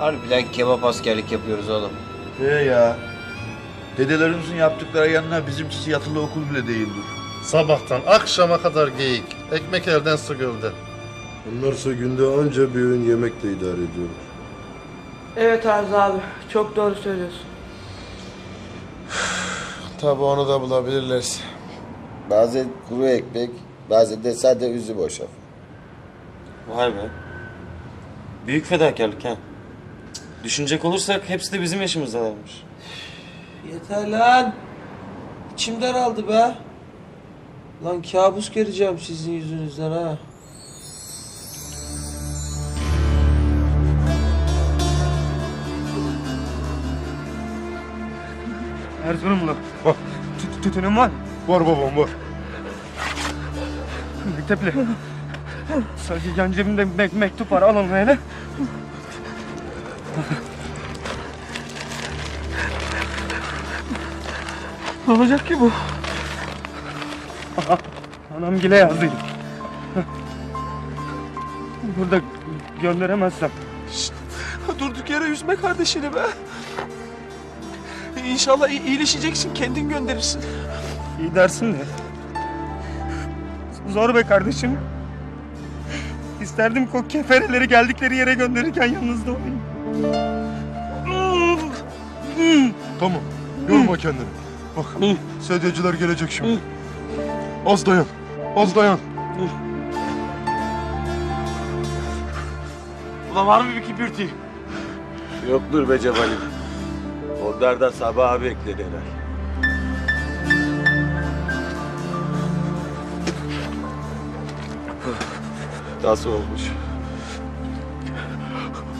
Harbiden kebap askerlik yapıyoruz oğlum. He ya. Dedelerimizin yaptıkları yanına bizimkisi yatılı okul bile değildir. Sabahtan akşama kadar geyik. Ekmek elden su gölden. Bunlarsa günde anca bir öğün yemekle idare ediyorlar. Evet Arzu abi. Çok doğru söylüyorsun. Tabi onu da bulabilirlerse. Bazen kuru ekmek, bazen de sade üzüm hoşaf. Vay be. Büyük fedakarlık ha. Düşünecek olursak hepsi de bizim yaşımızdalarmış. Yeter lan. İçim daraldı be. Lan kabus göreceğim sizin yüzünüzden ha. Erzurumlu. Tü- Tütünün var mı? Var babam var. Mektepli. Sadece yan cebimde me- mektup var. Al onu hele. Ne olacak ki bu? Aha, Anam gile yazdıydı. Burada gönderemezsem. Durduk yere üzme kardeşini be. İnşallah iyi- iyileşeceksin kendin gönderirsin. İyi dersin de. Zor be kardeşim. İsterdim ko kefereleri geldikleri yere gönderirken yanınızda olayım. Tamam. Yorma kendini. Bak sedyeciler gelecek şimdi. Az dayan. Az dayan. Ulan var mı bir kibirti? Yoktur be Cemal'im. Onlar da sabaha beklediler. Nasıl olmuş?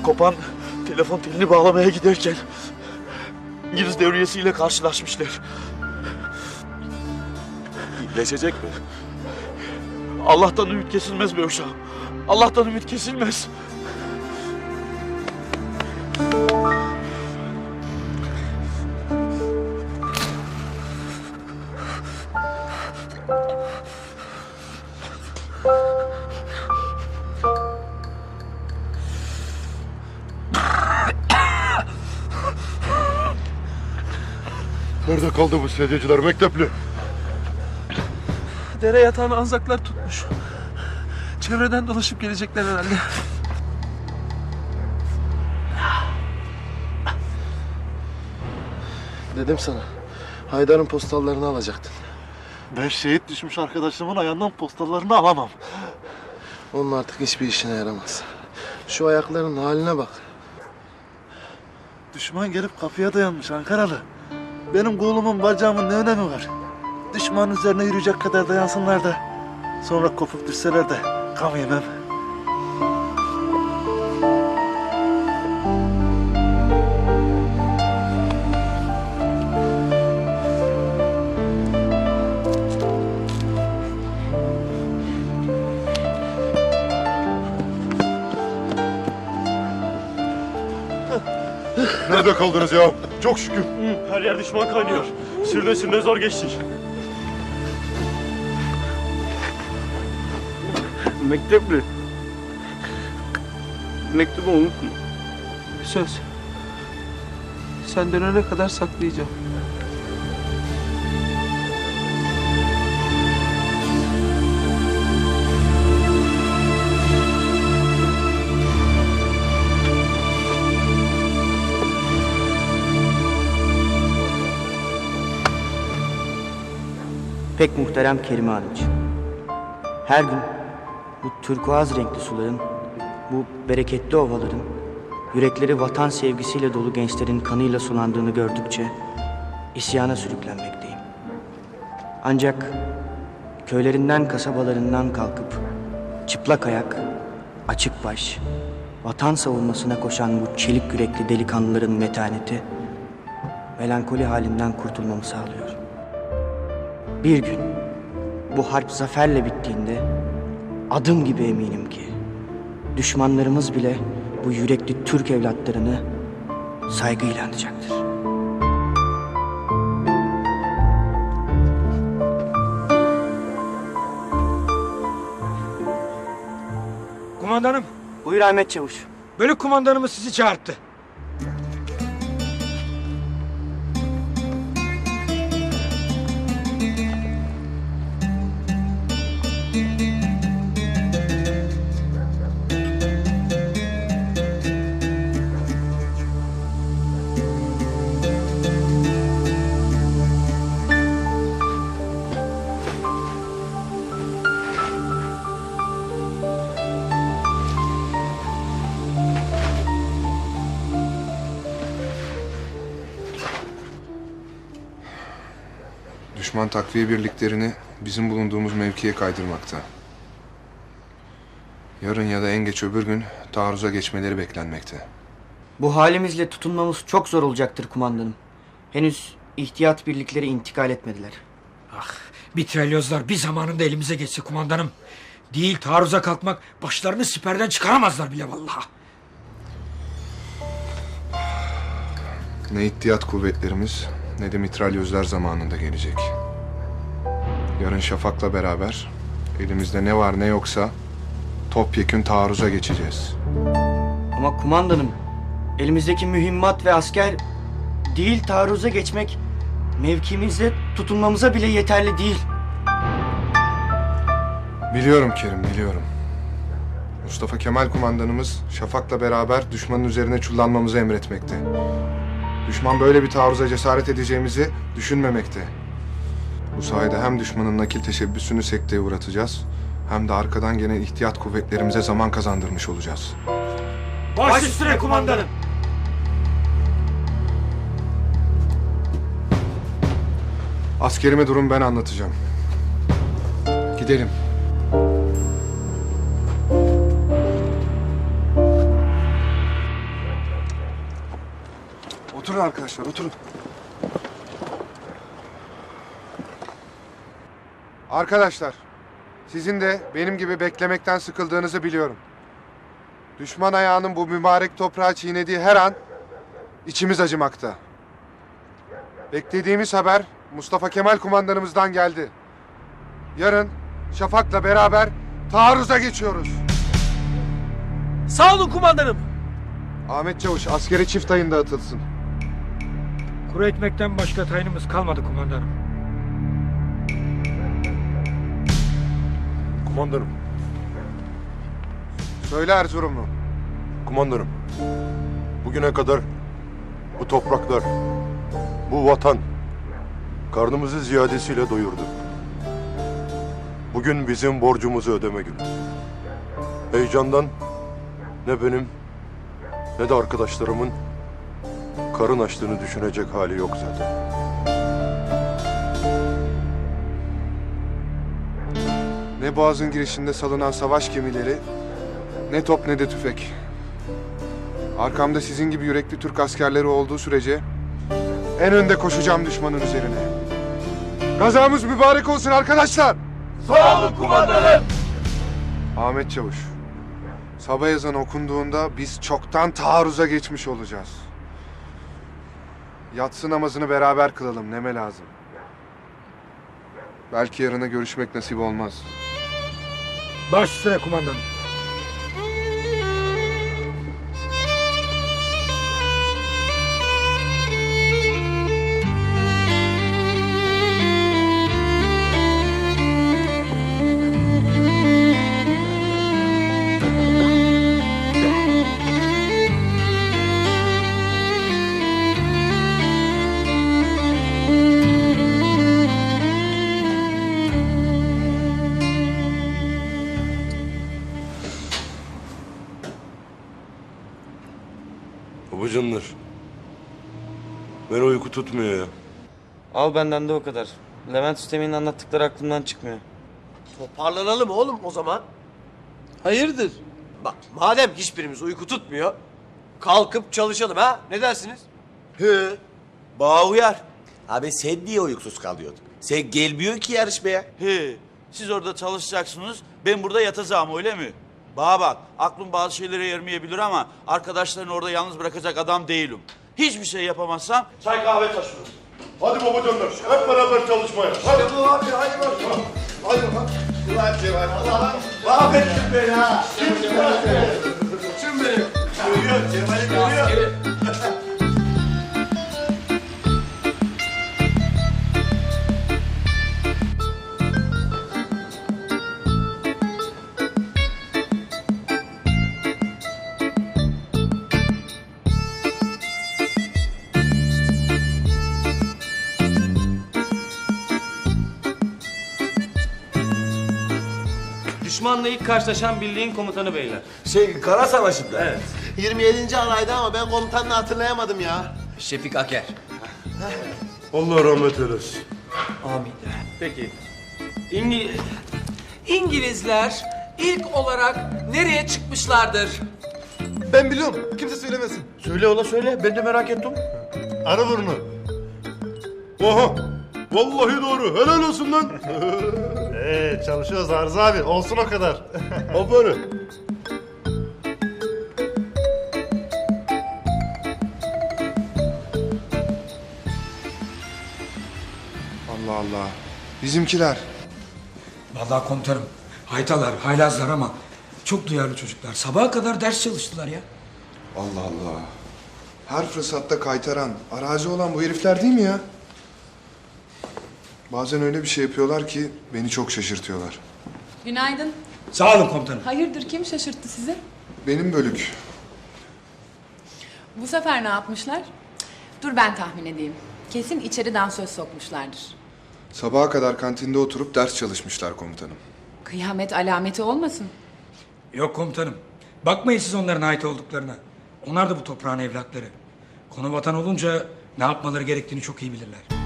Kopan telefon telini bağlamaya giderken İngiliz devriyesiyle karşılaşmışlar. İyileşecek mi? Allah'tan ümit kesilmez be uşağım. Allah'tan ümit kesilmez. Kaldı bu sedyeciler mektepli? Dere yatağını anzaklar tutmuş. Çevreden dolaşıp gelecekler herhalde. Dedim sana. Haydar'ın postallarını alacaktın. Ben şehit düşmüş arkadaşımın ayağından postallarını alamam. Onun artık hiçbir işine yaramaz. Şu ayaklarının haline bak. Düşman gelip kapıya dayanmış Ankaralı. Benim kolumun bacağımın ne önemi var? Düşmanın üzerine yürüyecek kadar dayansınlar da. Sonra kopup düşseler de gam yemem. Nerede kaldınız ya? Çok şükür. Her yer düşman kaynıyor. Sürüne sürüne zor geçtik. Mektepli. Mektubu unutma. Söz. Sen dönene kadar saklayacağım. Pek muhterem Kerime Hanımcığım. Her gün bu turkuaz renkli suların, bu bereketli ovaların, yürekleri vatan sevgisiyle dolu gençlerin kanıyla sulandığını gördükçe isyana sürüklenmekteyim. Ancak köylerinden, kasabalarından kalkıp çıplak ayak, açık baş, vatan savunmasına koşan bu çelik yürekli delikanlıların metaneti, melankoli halinden kurtulmamı sağlıyor. Bir gün bu harp zaferle bittiğinde adım gibi eminim ki düşmanlarımız bile bu yürekli Türk evlatlarını saygıyla anacaktır. Kumandanım, Buyur Ahmet Çavuş. bölük kumandanımız sizi çağırdı. Düşman takviye birliklerini bizim bulunduğumuz mevkiye kaydırmakta. Yarın ya da en geç öbür gün taarruza geçmeleri beklenmekte. Bu halimizle tutunmamız çok zor olacaktır kumandanım. Henüz ihtiyat birlikleri intikal etmediler. Mitralyozlar bir zamanında elimize geçse kumandanım. Değil taarruza kalkmak başlarını siperden çıkaramazlar bile vallahi. Ne ihtiyat kuvvetlerimiz ne de mitralyözler zamanında gelecek. Yarın Şafak'la beraber elimizde ne var ne yoksa topyekün taarruza geçeceğiz. Ama kumandanım elimizdeki mühimmat ve asker değil taarruza geçmek mevkimizde tutunmamıza bile yeterli değil. Biliyorum Kerim, biliyorum. Mustafa Kemal kumandanımız Şafak'la beraber düşmanın üzerine çullanmamızı emretmekte. Düşman böyle bir taarruza cesaret edeceğimizi düşünmemekte. Bu sayede hem düşmanın nakil teşebbüsünü sekteye uğratacağız, hem de arkadan gene ihtiyat kuvvetlerimize zaman kazandırmış olacağız. Baş üstüne kumandanım. Askerime durum ben anlatacağım. Gidelim. Oturun arkadaşlar, oturun. Arkadaşlar, sizin de benim gibi beklemekten sıkıldığınızı biliyorum. Düşman ayağının bu mübarek toprağı çiğnediği her an içimiz acımakta. Beklediğimiz haber Mustafa Kemal kumandanımızdan geldi. Yarın Şafak'la beraber taarruza geçiyoruz. Sağ olun kumandanım. Ahmet Çavuş askeri çift ayında atılsın. Kuru ekmekten başka tayinimiz kalmadı kumandanım. Kumandanım, Söyle Erzurumlu. kumandanım. Bugüne kadar bu topraklar, bu vatan karnımızı ziyadesiyle doyurdu. Bugün bizim borcumuzu ödeme günü. Heyecandan ne benim ne de arkadaşlarımın karın açtığını düşünecek hali yok zaten. Ne boğazın girişinde salınan savaş gemileri, ne top ne de tüfek. Arkamda sizin gibi yürekli Türk askerleri olduğu sürece en önde koşacağım düşmanın üzerine. Gazamız mübarek olsun arkadaşlar. Sağ olun kumandanım. Ahmet Çavuş, sabah ezanı okunduğunda biz çoktan taarruza geçmiş olacağız. Yatsı namazını beraber kılalım, neme lazım. Belki yarına görüşmek nasip olmaz. Baş üstüne kumandanım. Al benden de o kadar. Levent Üstemir'in anlattıkları aklımdan çıkmıyor. Toparlanalım oğlum o zaman. Hayırdır? Bak madem hiçbirimiz uyku tutmuyor. Kalkıp çalışalım ha? Ne dersiniz? Hı. Bağ uyar. Abi sen niye uykusuz kalıyordun? Sen gelmiyor ki yarışmaya. He, siz orada çalışacaksınız, ben burada yatacağım öyle mi? Bana bak, aklım bazı şeylere yermeyebilir ama arkadaşlarını orada yalnız bırakacak adam değilim. Hiçbir şey yapamazsam çay kahve taşırım. Hadi babacanlar hep beraber çalışmaya. Hadi. Bu abi hadi bakalım. Hadi bakalım. Ulan Cemal Allah'ım. Mahvettin beni ha. Şimdi Şimdi beni. Görüyor Cemal'i görüyor. Düşmanla ilk karşılaşan birliğin komutanı beyler. Şey Kara Savaşı'nda. Evet. 27. alaydı ama ben komutanını hatırlayamadım ya. Şefik Aker. Allah rahmet eylesin. Amin. Peki. İngi... İngilizler ilk olarak nereye çıkmışlardır? Ben biliyorum. Kimse söylemesin. Söyle ola söyle. Ben de merak ettim. Arıburnu. Oha! Vallahi doğru. Helal olsun lan. Ee, çalışıyoruz Arzu abi. Olsun o kadar. Aferin. Allah Allah. Bizimkiler. Vallahi komutanım. Haytalar, haylazlar ama çok duyarlı çocuklar. Sabaha kadar ders çalıştılar ya. Allah Allah. Her fırsatta kaytaran, arazi olan bu herifler değil mi ya? Bazen öyle bir şey yapıyorlar ki beni çok şaşırtıyorlar. Günaydın. Sağ olun komutanım. Hayırdır kim şaşırttı sizi? Benim bölük. Bu sefer ne yapmışlar? Dur ben tahmin edeyim. Kesin içeri dansöz sokmuşlardır. Sabaha kadar kantinde oturup ders çalışmışlar komutanım. Kıyamet alameti olmasın. Yok komutanım. Bakmayın siz onların ait olduklarına. Onlar da bu toprağın evlatları. Konu vatan olunca ne yapmaları gerektiğini çok iyi bilirler.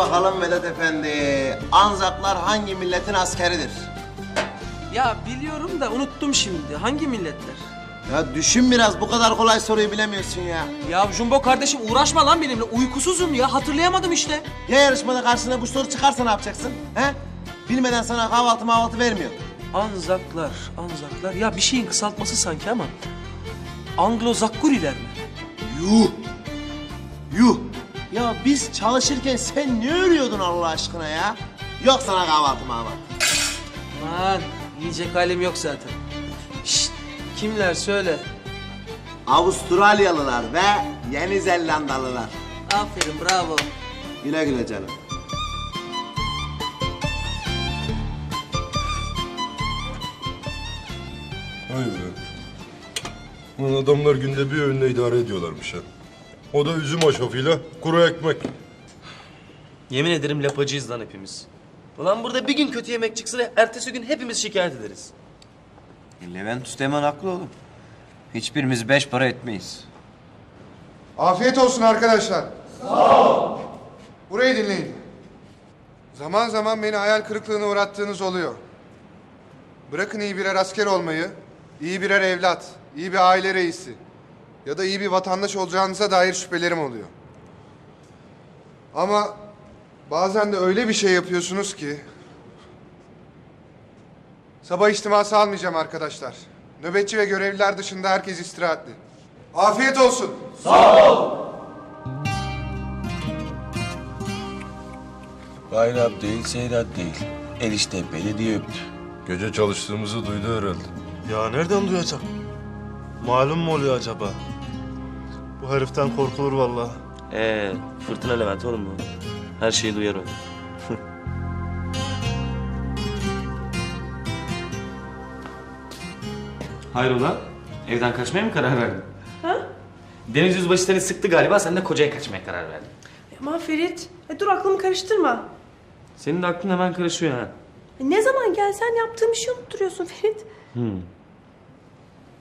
Bakalım Vedat Efendi. Anzaklar hangi milletin askeridir? Ya biliyorum da unuttum şimdi. Hangi milletler? Ya düşün biraz bu kadar kolay soruyu bilemiyorsun ya. Ya Jumbo kardeşim uğraşma lan benimle. Uykusuzum ya. Hatırlayamadım işte. Ya yarışmada karşına bu soru çıkarsa ne yapacaksın? He? Bilmeden sana kahvaltı mahvaltı vermiyor. Anzaklar, Anzaklar. Ya bir şeyin kısaltması sanki ama. Anglo-Zakkuriler mi? Yuh! Yuh! Ya biz çalışırken sen ne örüyordun Allah aşkına ya? Yok sana kahvaltı mahvaltı. Lan yiyecek halim yok zaten. Şşt, kimler söyle. Avustralyalılar ve Yeni Zelandalılar. Aferin bravo. Güle güle canım. Vay be. Ulan adamlar günde bir öğünle idare ediyorlarmış ha. O da üzüm hoşafıyla kuru ekmek. Yemin ederim lapacıyız lan hepimiz. Ulan burada bir gün kötü yemek çıksa ertesi gün hepimiz şikayet ederiz. E, Levent Üsteğmen haklı oğlum. Hiçbirimiz beş para etmeyiz. Afiyet olsun arkadaşlar. Sağ ol. Burayı dinleyin. Zaman zaman beni hayal kırıklığına uğrattığınız oluyor. Bırakın iyi birer asker olmayı, iyi birer evlat, iyi bir aile reisi ya da iyi bir vatandaş olacağınıza dair şüphelerim oluyor. Ama bazen de öyle bir şey yapıyorsunuz ki... Sabah içtiması almayacağım arkadaşlar. Nöbetçi ve görevliler dışında herkes istirahatli. Afiyet olsun. Bayram değil, seyrat değil. Enişte belediye öptü. Gece çalıştığımızı duydu herhalde. Ya nereden duyacak? Malum mu oluyor acaba? Bu heriften korkulur vallahi. Ee, fırtına Levent oğlum bu. Her şeyi duyar o. Hayrola? Evden kaçmaya mı karar verdin? Ha? Deniz Yüzbaşı seni sıktı galiba, sen de kocaya kaçmaya karar verdin. Aman Ferit. e, dur aklımı karıştırma. Senin de aklın hemen karışıyor ha. E, ne zaman gelsen yaptığım işi unutturuyorsun Ferit. Hmm.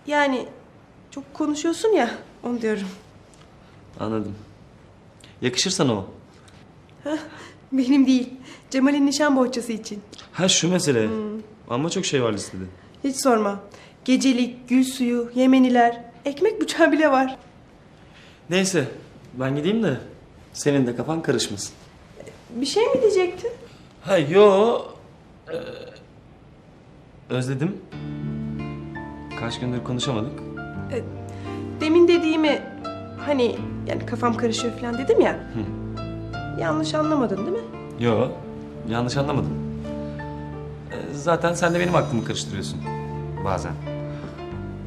Yani çok konuşuyorsun ya onu diyorum. Anladım. Yakışır sana o. Benim değil. Cemal'in nişan bohçası için. Ha şu mesele. Ama çok şey var listede. Hiç sorma. Gecelik, gül suyu, yemeniler, ekmek bıçağı bile var. Neyse ben gideyim de senin de kafan karışmasın. Bir şey mi diyecektin? Ha yo. Ee, özledim. Kaç gündür konuşamadık. Demin dediğimi hani yani kafam karışıyor falan dedim ya. Yanlış anlamadın değil mi? Yo. Yanlış anlamadım. Ee, zaten sen de benim aklımı karıştırıyorsun. Bazen.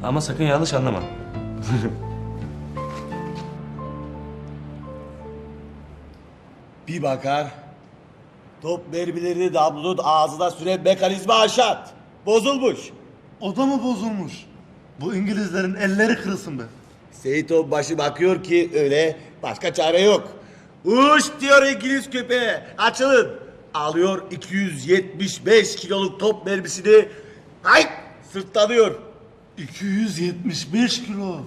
Ama sakın yanlış anlama. Bir bakar. Top mermilerini Damlu'nun ağzına süren mekanizma aşat. Bozulmuş. O da mı bozulmuş? Bu İngilizlerin elleri kırılsın be. Seyit başı bakıyor ki öyle başka çare yok. Uş diyor İngiliz köpeğe. Açılın. Alıyor 275 kiloluk top mermisini. Ay Sırtlanıyor. 275 kilo.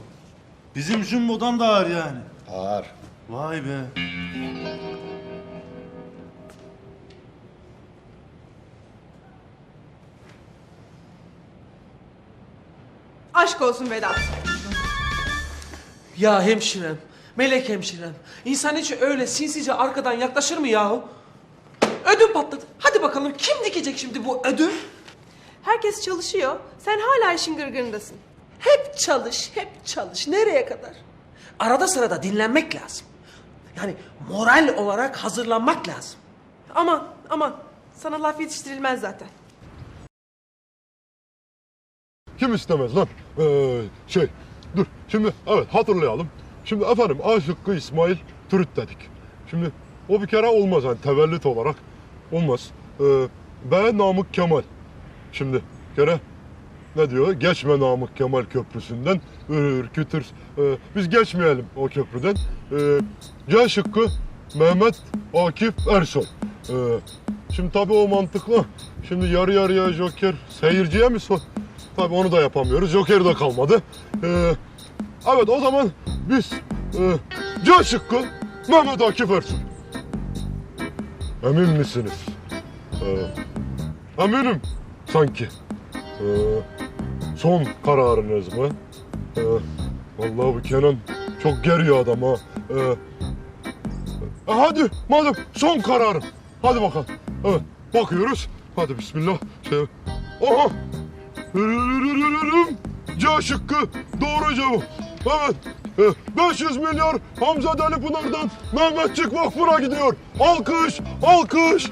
Bizim jumbodan da ağır yani. Ağır. Vay be. Aşk olsun Vedat. Ya hemşirem, melek hemşirem. İnsan hiç öyle sinsice arkadan yaklaşır mı yahu? Ödüm patladı. Hadi bakalım kim dikecek şimdi bu ödüm? Herkes çalışıyor. Sen hala işin gırgırındasın. Hep çalış, hep çalış. Nereye kadar? Arada sırada dinlenmek lazım. Yani moral olarak hazırlanmak lazım. Aman aman. Sana laf yetiştirilmez zaten. Kim istemez lan? Ee, şey, dur. Şimdi evet hatırlayalım. Şimdi efendim A İsmail Türüt dedik. Şimdi o bir kere olmaz hani tevellüt olarak olmaz. Ee, B Namık Kemal. Şimdi kere ne diyor? Geçme Namık Kemal Köprüsü'nden ürkütür. Ee, biz geçmeyelim o köprüden. Ee, C şıkkı Mehmet Akif Ersoy. Ee, şimdi tabii o mantıklı. Şimdi yarı yarıya Joker seyirciye mi sor? Tabii onu da yapamıyoruz. Joker de kalmadı. Ee, evet o zaman biz e, C şıkkı Mehmet Akif Ersoy. Emin misiniz? Ee, eminim sanki. Ee, son kararınız mı? Ee, vallahi bu Kenan çok geriyor adam ha. Ee, e, hadi madem son kararım. Hadi bakalım. Evet bakıyoruz. Hadi bismillah. Şey, oha. C şıkkı doğru cevap. Evet. e, 500 milyar Hamza Deli Pınar'dan Mehmetçik Vakfı'na gidiyor. Alkış, alkış.